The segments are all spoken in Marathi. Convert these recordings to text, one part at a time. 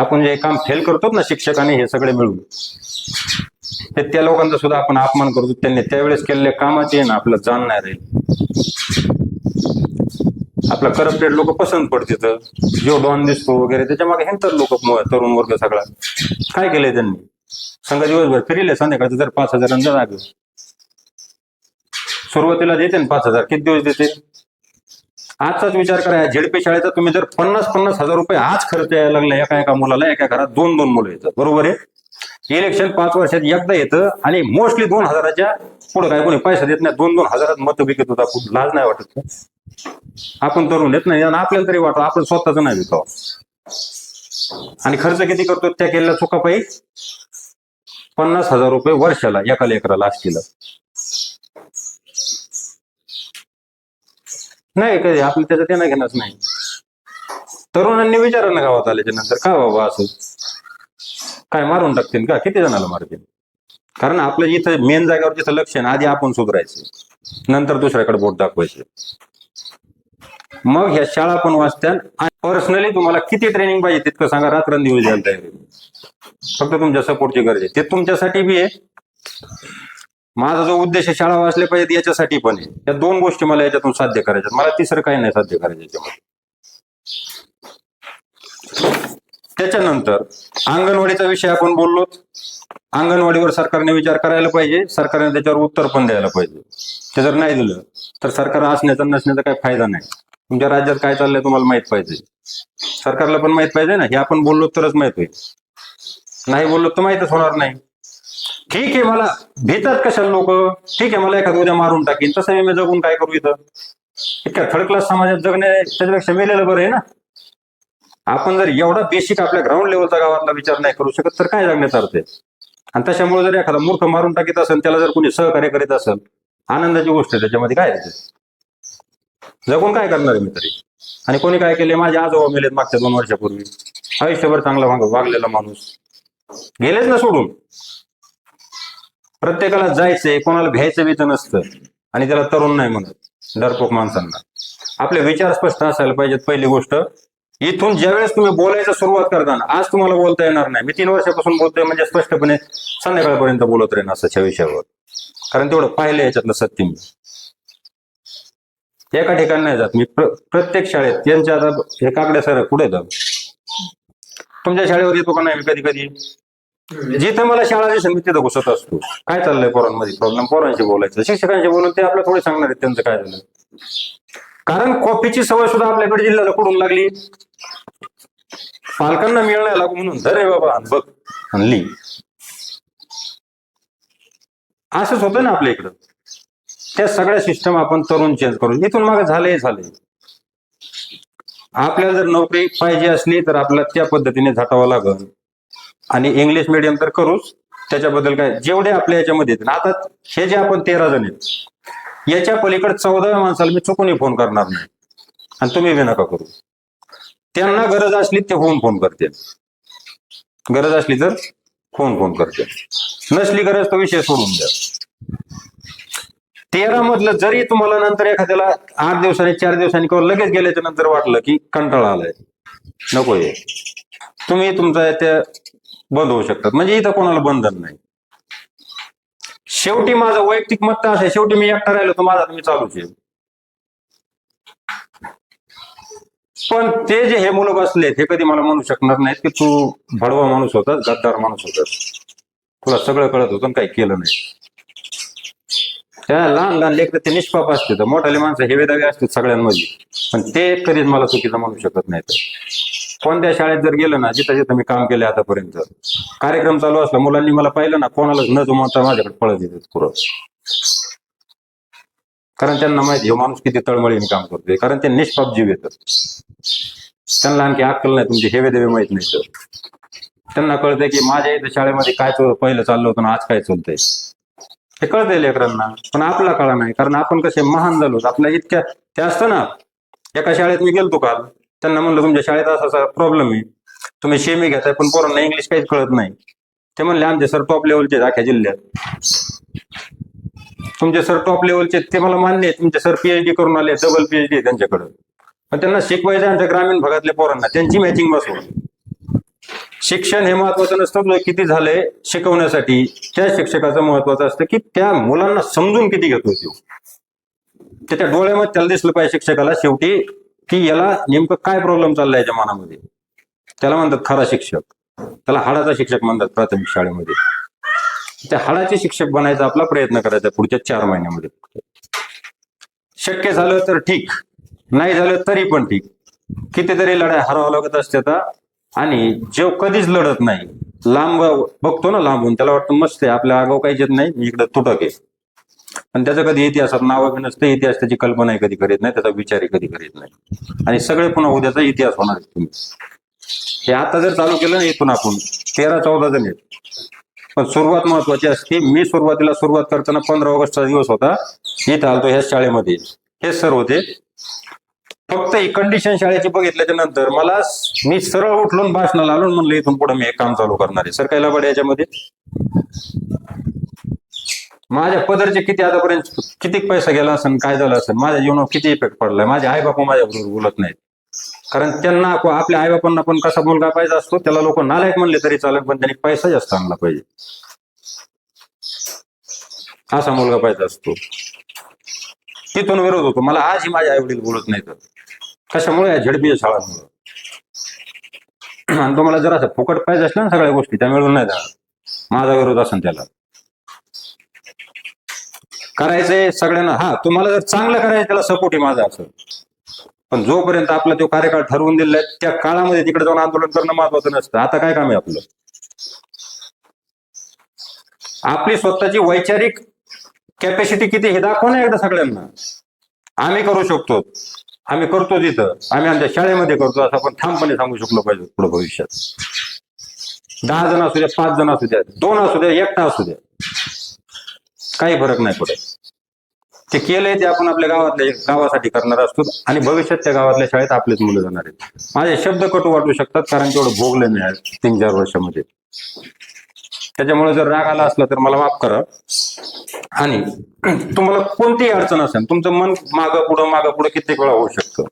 आपण जे काम फेल करतो ना शिक्षकाने हे सगळे मिळून ते त्या लोकांचा सुद्धा आपण अपमान करतो. त्यांनी त्यावेळेस केलेल्या कामाचे आहे ना आपलं जाण नाही राहील. आपला करप्टेड लोक पसंत पडते जो डॉन दिसतो वगैरे त्याच्यामागे हेंतर लोक तरुण वर्ग सगळा. काय केलंय त्यांनी? संघ दिवसभर फिरले संध्याकाळचं जर पाच हजार जागे. सुरुवातीला देते ना पाच हजार किती दिवस देते? आजचाच विचार करा झेडपे झेडपी शाळेचा तुम्ही जर पन्नास पन्नास हजार रुपये आज खर्च यायला लागला एका एका मुलाला एका घरात दोन दोन मुलं येतात. बरोबर आहे? इलेक्शन पाच वर्षात एकदा येतं आणि मोस्टली दोन हजाराच्या पुढे काय कोणी पैसा देत नाही दोन दोन हजारात मत विकत होता खूप लाज नाही वाटत. आपण तरुण येत नाही आणि आपल्याला तरी वाटतं आपण स्वतःच नाही विकावं. आणि खर्च किती करतो त्या केलेल्या चुकापायी पन्नास हजार रुपये वर्षाला एका लेकराला असतील नाही कधी आपलं त्याचं ते नाही घेणंच नाही. तरुणांनी विचारा ना गावात आल्याच्यानंतर का बाबा असं? काय मारून टाकतील का? किती जणाला मारतील? कारण आपलं जिथं मेन जागेवर जिथं लक्ष आहे ना आधी आपण सुधारायचं. नंतर दुसऱ्याकडे बोट दाखवायचं. मग ह्या शाळा पण वाचत्या आणि पर्सनली तुम्हाला किती ट्रेनिंग पाहिजे तितकं सांगा रात्रंदिवस द्यायला तयार. आहे. फक्त तुमच्या सपोर्टची गरज आहे. ते तुमच्यासाठी बी आहे. माझा जो उद्देश आहे शाळा वाचल्या पाहिजेत याच्यासाठी पण आहे. या दोन गोष्टी मला याच्यातून साध्य करायच्या मला तिसरं काही नाही साध्य करायचं याच्यामध्ये. त्याच्यानंतर अंगणवाडीचा विषय आपण बोललो. अंगणवाडीवर सरकारने विचार करायला पाहिजे. सरकारने त्याच्यावर उत्तर पण द्यायला पाहिजे. ते जर नाही दिलं तर सरकार असण्याचा नसण्याचा काही फायदा नाही. तुमच्या राज्यात काय चाललंय तुम्हाला माहीत पाहिजे. सरकारला पण माहीत पाहिजे ना. हे आपण बोललो तरच माहीत होईल. नाही बोललो तर माहितच होणार नाही. ठीक आहे मला भेटतात कशाला लोक? ठीक आहे मला एखाद्या उद्या मारून टाकीन. तसं मी जगून काय करू इथं? इतक्या थर्ड क्लास समाजात जगणे त्याच्यापेक्षा मेलेलं बरं आहे ना? आपण जर एवढा बेसिक आपल्या ग्राउंड लेवलचा गावातला विचार नाही करू शकत तर काय जगण्यात अर्थ आहे? आणि त्याच्यामुळे जर एखादा मूर्ख मारून टाकीत असेल त्याला जर कोणी सहकार्य करीत असेल आनंदाची गोष्ट आहे त्याच्यामध्ये काय आहे जगून काय करणार आहे मी तरी? आणि कोणी काय केले माझे आजोबा मेलेत मागच्या दोन वर्षापूर्वी. आयुष्यभर चांगला वागलेला माणूस. गेलेच ना सोडून. प्रत्येकाला जायचंय कोणाला भ्यायचं बी नसतं. आणि त्याला तरुण नाही म्हणत डरपोक माणसांना. आपले विचार स्पष्ट असायला पाहिजेत पहिली गोष्ट. इथून ज्यावेळेस तुम्ही बोलायला सुरुवात करताना आज तुम्हाला बोलता येणार नाही. मी तीन वर्षापासून बोलतोय म्हणजे स्पष्टपणे संध्याकाळपर्यंत बोलत राहीन असंच्या विषयावर. कारण तेवढं पाहिलं याच्यातलं सत्य मी. एका ठिकाणी नाही जात मी. प्रत्येक शाळेत त्यांच्या आता हे काकड्या सर कुठे येतात तुमच्या शाळेवर येतो का नाही मी कधी कधी जिथे मला शाळा दिसेल मी तिथं घुसत असतो. काय चाललंय पोरांमध्ये? प्रॉब्लेम पोरांशी बोलायचं. शिक्षकांशी बोलून ते आपल्याला थोडे सांगणार आहेत त्यांचं काय झालं. कारण कॉफीची सवय सुद्धा आपल्याकडे जिल्ह्याला कुठून लागली? पालकांना मिळायला लागू म्हणून. धरे बाबा बघ आणली असंच होतं ना आपल्या इकडं. त्या सगळ्या सिस्टम आपण तरुण चेंज करून इथून मागे झाले झाले आपल्याला जर नोकरी पाहिजे असली तर आपल्याला त्या पद्धतीने झटावं लागल. आणि इंग्लिश मिडियम तर करूच. त्याच्याबद्दल काय जेवढे आपल्या याच्यामध्ये आहेत आता हे जे आपण तेरा जण आहेत याच्या पलीकडे चौदाव्या माणसाला मी चुकूनही फोन करणार नाही. आणि तुम्ही बी नका करू. त्यांना गरज असली ते होऊन फोन करते गरज असली तर फोन फोन करते नसली गरज तो विषय सोडून द्या. तेरा मधलं जरी तुम्हाला नंतर एखाद्याला आठ दिवसांनी चार दिवसांनी किंवा लगेच गेल्याच्यानंतर वाटलं की कंटाळा आलाय. नको आहे तुम्ही तुमचा त्या बंद होऊ शकतात. म्हणजे इथं कोणाला बंधन नाही. शेवटी माझं वैयक्तिक मत असं आहे, शेवटी मी एकटा राहिलो तर माझा तुम्ही चालूच आहे. पण ते जे हे मुलं बसलेत हे कधी मला म्हणू शकणार नाहीत की तू भडवा माणूस होतास गद्दार माणूस होतास. तुला सगळं कळत होतं आणि काही केलं नाही. त्या लहान लहान लेकर ते निष्पाप असते तर मोठाले माणसं हेवेदावे असतात सगळ्यांमध्ये. पण ते कधीच मला चुकीचं म्हणू शकत नाहीत. कोणत्या शाळेत जर गेलं ना जिथं जिथं मी काम केले आतापर्यंत कार्यक्रम चालू असला मुलांनी मला पाहिलं ना कोणालाच न जमवता माझ्याकडे पळत येतात पुरं. कारण त्यांना माहिती आहे, हो माणूस किती तळमळीने काम करतोय कारण ते निष्पाप जीव येतात. त्यांना आणखी अक्कल नाही तुमचे हेवे देवे माहीत नाही तर. त्यांना कळतंय की माझ्या इथं शाळेमध्ये काय पहिलं चाललं होतं ना आज काय चालतंय. हे कळतंय लेकरांना पण आपला कळा नाही कारण आपण कसे महान झालो आपल्या इतक्या ते असतं ना एका शाळेत मी गेलतो काल त्यांना म्हणलं तुमच्या शाळेत असा असा प्रॉब्लेम आहे. तुम्ही शेमी घेताय पण पोरांना इंग्लिश काहीच कळत नाही. ते म्हणले आमचे सर टॉप लेवलचे अख्या जिल्ह्यात. तुमचे सर टॉप लेवलचे आहेत, ते मला मान्य आहे तुमचे सर पीएचडी करून आले डबल पीएचडी आहे त्यांच्याकडे. पण त्यांना शिकवायचं आमच्या ग्रामीण भागातल्या पोरांना त्यांची मॅचिंग बसवा. शिक्षण हे महत्वाचं नसतं किती झालंय शिकवण्यासाठी. त्या शिक्षकाचं महत्वाचं असतं की त्या मुलांना समजून किती घेतो तो. त्याच्या डोळ्यामध्ये त्याला दिसलं पाहिजे शिक्षकाला शेवटी की याला नेमकं काय प्रॉब्लेम चाललाय याच्या मनामध्ये? त्याला म्हणतात खरा शिक्षक. त्याला हाडाचा शिक्षक म्हणतात प्राथमिक शाळेमध्ये. त्या हाडाचे शिक्षक बनायचा आपला प्रयत्न करायचा पुढच्या चार महिन्यामध्ये. शक्य झालं तर ठीक. नाही झालं तरी पण ठीक. कितीतरी लढाई हरावं लागत असते आणि जो कधीच लढत नाही लांब बघतो ना लांबून त्याला वाटतं मस्त आहे आपल्या आगाव काहीच येत नाही मी इकडे तुटक आहे. आणि त्याचा कधी इतिहासात नावं बी नसतं इतिहास त्याची कल्पनाही कधी करीत नाही त्याचा विचारही कधी करीत नाही. आणि सगळे पुन्हा उद्याचा इतिहास होणार तुम्ही. हे आता जर चालू केलं ना इथून आपण तेरा चौदा जण आहेत. पण सुरुवात महत्वाची असते मी सुरुवातीला सुरुवात करताना पंधरा ऑगस्टचा दिवस होता इथं आलतो ह्या शाळेमध्ये. हे सर होते. फक्त ही कंडिशन शाळेची बघितल्याच्या नंतर मला मी सरळ उठलून भाषणाला आलो म्हणलं इथून पुढे मी हे काम चालू करणार आहे. सर काय लबड याच्यामध्ये? माझ्या पदरचे किती आतापर्यंत किती पैसा गेला असेल काय झालं असेल माझ्या जीवनावर किती इफेक्ट पडलाय माझे आई बापा माझ्याबरोबर बोलत नाहीत. कारण त्यांना आपल्या आईबापांना पण कसा मुलगा पाहिजे असतो त्याला लोक नालायक म्हणले तरी चालेल पण त्यांनी पैसा जास्त आणला पाहिजे. असा मुलगा पाहिजे असतो. तिथून विरोध होतो. मला आजही माझे आई वडील बोलत नाहीत. कशामुळे या झडपीच्या शाळांमुळे? आणि तुम्हाला जर असं फुकट पाहिजे असलं ना सगळ्या गोष्टी त्या मिळून नाही जाणार. माझा विरोध असेल त्याला. करायचंय सगळ्यांना. हा तुम्हाला जर चांगलं करायचं त्याला सपोर्ट आहे माझा असं. पण जोपर्यंत आपला तो कार्यकाळ ठरवून दिलेला आहे त्या काळामध्ये तिकडे जाऊन आंदोलन करणं महत्वाचं नसतं. आता काय काम आहे आपलं? आपली स्वतःची वैचारिक कॅपॅसिटी किती हे दाखव ना एकदा सगळ्यांना. आम्ही करू शकतो. आम्ही करतो तिथं आम्ही आमच्या शाळेमध्ये करतो असं आपण ठामपणे सांगू शकलो पाहिजे पुढे भविष्यात. दहा जण असू द्या पाच जण असू द्या दोन असू द्या एकटा असू द्या. काही फरक नाही पडत ते केलंय ते आपण आपल्या गावातल्या गावासाठी करणार असतो आणि भविष्यात त्या गावातल्या शाळेत आपलेच मुलं जाणार आहेत. माझे शब्द कटू वाटू शकतात कारण तेवढं भोगले नाही तीन चार वर्षामध्ये. त्याच्यामुळे जर राग आला असला तर मला माफ करा. आणि तुम्हाला कोणतीही अडचण असेल तुमचं मन मागं पुढं मागं पुढं कित्येक वेळा होऊ शकतं.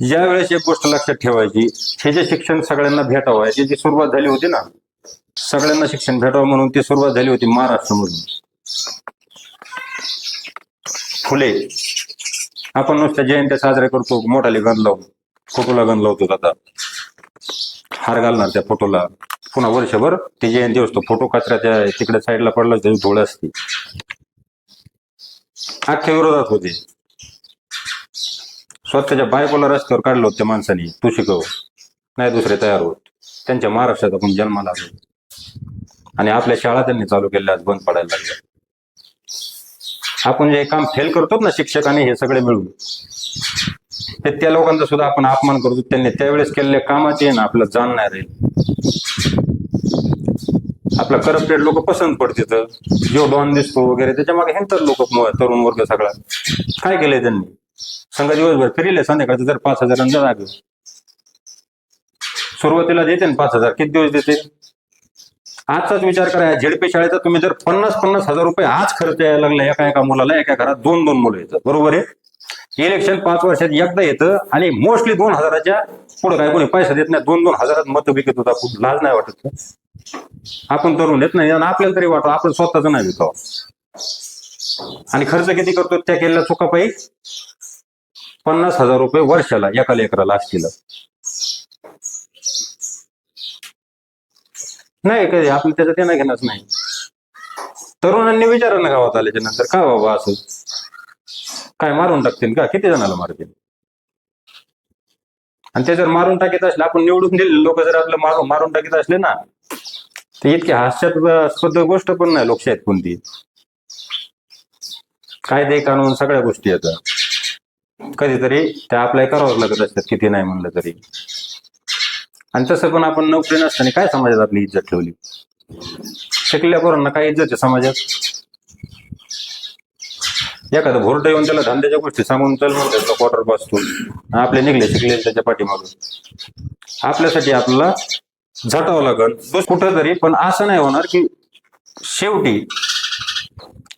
ज्या वेळेस एक गोष्ट लक्षात ठेवायची हे जे शिक्षण सगळ्यांना भेटावं याची जी सुरुवात झाली होती ना सगळ्यांना शिक्षण भेटावं म्हणून ती सुरुवात झाली होती महाराष्ट्रामधून. फुले. आपण नुसत्या जयंत्या साजऱ्या करतो मोठाले गण लावून फोटोला गण लावतो आता हार घालणार त्या फोटोला पुन्हा वर्षभर ती जयंती असतो. फोटो कचऱ्याच्या तिकडे साईडला पडला त्याची धूळ असते. अख्ख्या विरोधात होते. स्वतःच्या बायकोला रस्त्यावर काढलं होतं त्या माणसाने तू शिकव नाही दुसरे तयार होत. त्यांच्या महाराष्ट्रात आपण जन्माला आलो. आणि आपल्या शाळा त्यांनी चालू केल्या आज बंद पडायला लागल्या. आपण जे काम फेल करतो ना शिक्षकांनी हे सगळे मिळून ते त्या लोकांचा सुद्धा आपण अपमान करतो. त्यांनी त्यावेळेस केलेल्या कामाचे ना आपलं जाण नाही राहील. आपला करप्टेड लोक पसंत पडतात जो डॉन दिसतो वगैरे त्याच्यामागे हेंतर लोक तरुण वर्ग सगळा. काय केलंय त्यांनी? संघ दिवसभर फिरले संध्याकाळचं जर पाच हजारांचा लागेल सुरुवातीला देते ना पाच हजार. किती दिवस देते? आजचाच विचार करा झेडपे झेडपी शाळेचा तुम्ही जर पन्नास पन्नास हजार रुपये आज खर्च यायला लागला एका एका मुलाला एका घरात दोन दोन मुलं येतात. बरोबर आहे? इलेक्शन पाच वर्षात एकदा येतं आणि मोस्टली दोन हजाराच्या पुढे काय कोणी पैसा देत नाही दोन दोन हजारात मत विकत होता खूप लाज नाही वाटत. आपण तरुण येत नाही आणि आपल्याला तरी वाटतं आपण स्वतःच नाही विकावं आणि खर्च किती करतो त्या केलेल्या चुकापायी पन्नास हजार रुपये वर्षाला एका लेकराला असतील. नाही कधी. आपलं त्याचं ते नाही घेणंच नाही. तरुणांनी विचारा ना गावात आल्याच्यानंतर. का बाबा असं? काय मारून टाकतील का? किती जणाला मारतील? आणि ते जर मारून टाकीत असले आपण निवडून दिले लोक जर आपलं मारून मारून टाकीत असले ना तर इतकी हास्यास्पद गोष्ट पण नाही लोकशाहीत कोणती. कायदे कानून सगळ्या गोष्टी येतात कधीतरी त्या अप्लाय करावं लागत असतात किती नाही म्हणलं तरी. आणि तसं पण आपण नोकरी नसताना काय समाजात आपली इज्जत ठेवली? शिकल्या पोरांना काय इज्जत आहे समाजात? एखादं भोरट येऊन त्याला धंद्याच्या गोष्टी सांगून चल म्हणतात क्वार्टर बसतो. आपले निघले शिकले त्याच्या पाठीमागून आपल्यासाठी आपल्याला झटावं लागल. कुठं तरी पण असं नाही होणार की शेवटी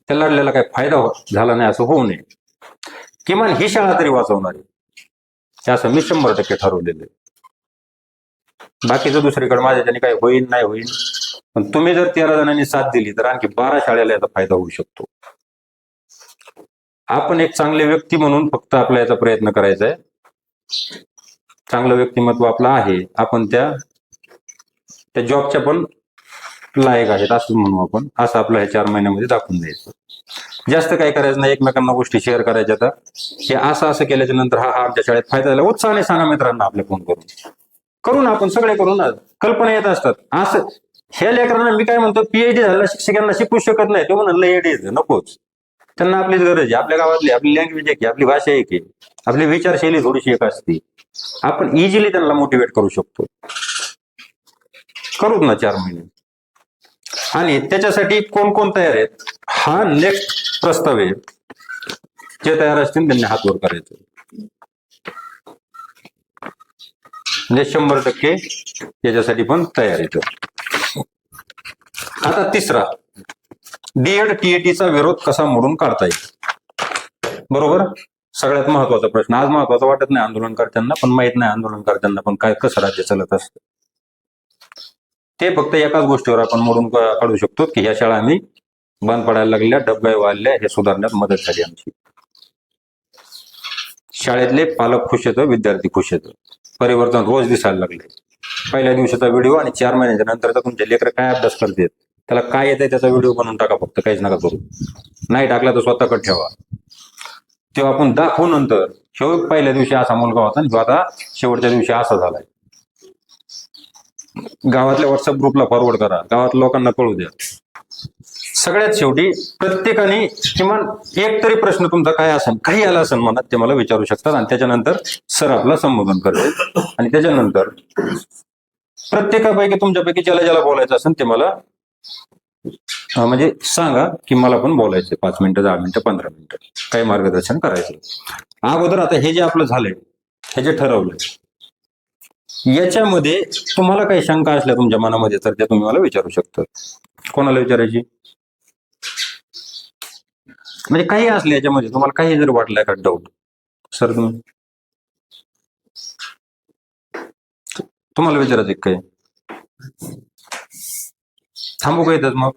त्या लढल्याला काही फायदा झाला नाही असं होऊ नये. किमान ही शाळा तरी वाचवणार. आहे हे असं मी शंभर टक्के ठरवलेलं आहे. बाकीचं दुसरीकडे माझ्याच्याने काय होईल नाही होईल. पण तुम्ही जर तेरा जणांनी साथ दिली तर आणखी बारा शाळेला याचा फायदा होऊ शकतो. आपण एक चांगले व्यक्ती म्हणून फक्त आपला याचा प्रयत्न करायचा आहे चांगलं व्यक्तिमत्व आपलं आहे. आपण त्या त्या जॉबच्या पण लायक आहेत असं म्हणू आपण. असं आपलं ह्या चार महिन्यामध्ये दाखवून द्यायचं. जास्त काय करायचं नाही. एकमेकांना गोष्टी शेअर करायच्या तर. हे असं असं केल्याच्यानंतर हा हा आमच्या शाळेत फायदा झाला. उत्साहाने सांगा मित्रांना आपल्या फोन करून. करू ना आपण सगळे करू ना कल्पना येत असतात. असं ह्या लेकरांना मी काय म्हणतो पीएचडी झालेल्या शिक्षकांना शिकू शकत नाही. तो म्हणलं एडीज नकोच. त्यांना आपलीच गरज आहे. आपल्या गावातली आपली लँग्वेज एक आहे आपली भाषा एक आहे. आपली विचारशैली थोडीशी एक असते. आपण इझिली त्यांना मोटिवेट करू शकतो. करूच ना चार महिने. आणि त्याच्यासाठी कोण कोण तयार आहेत? हा नेक्स्ट प्रस्ताव आहे. जे तयार असतील त्यांनी हात वर करायचं. म्हणजे शंभर टक्के याच्यासाठी पण तयार येतो आता तिसरा. डीएड टीएटीचा विरोध कसा मोडून काढता येईल? बरोबर? सगळ्यात महत्त्वाचा प्रश्न. आज महत्त्वाचा वाटत नाही आंदोलनकर्त्यांना पण माहीत नाही आंदोलनकर्त्यांना पण काय कसं राज्य चालत असतं. ते फक्त एकाच गोष्टीवर आपण मोडून काढू शकतो की ह्या शाळा आम्ही बंद पडायला लागल्या डबगाई वाढल्या हे सुधारण्यात मदत झाली आमची. शाळेतले पालक खुश येतं विद्यार्थी खुश येतं परिवर्तन रोज दिसायला लागले. पहिल्या दिवशीचा व्हिडिओ आणि चार महिन्याच्या नंतरचा तुमचे लेकर काय अभ्यास करतात? त्याला काय येतंय त्याचा व्हिडिओ बनवून टाका फक्त काहीच नका करू. नाही टाकला तर स्वतःकडे ठेवा. तेव्हा आपण दाखवू नंतर शेवट पहिल्या दिवशी असा मुलगा होता आणि आता शेवटच्या दिवशी असा झालाय. गावातल्या व्हॉट्सअप ग्रुपला फॉरवर्ड करा. गावातल्या लोकांना कळू द्या. सगळ्यात शेवटी प्रत्येकाने किमान एक तरी प्रश्न तुमचा काय असेल काही आला असेल मनात ते मला विचारू शकतात. आणि त्याच्यानंतर सर आपला संबोधन करतो आणि त्याच्यानंतर प्रत्येकापैकी तुमच्यापैकी ज्याला ज्याला बोलायचं असेल ते मला म्हणजे सांगा की मला पण बोलायचं पाच मिनिटं दहा मिनिटं पंधरा मिनिटं. काही मार्गदर्शन करायचं अगोदर आता हे जे आपलं झालंय हे जे ठरवलंय याच्यामध्ये तुम्हाला काही शंका असल्या तुमच्या मनामध्ये तर त्या तुम्ही मला विचारू शकता. कोणाला विचारायची? म्हणजे काही असले याच्यामध्ये तुम्हाला काही जर वाटलं का डाऊट सर तुम्ही? तुम्हाला विचारायचं काही? थांबू का इथंच मग?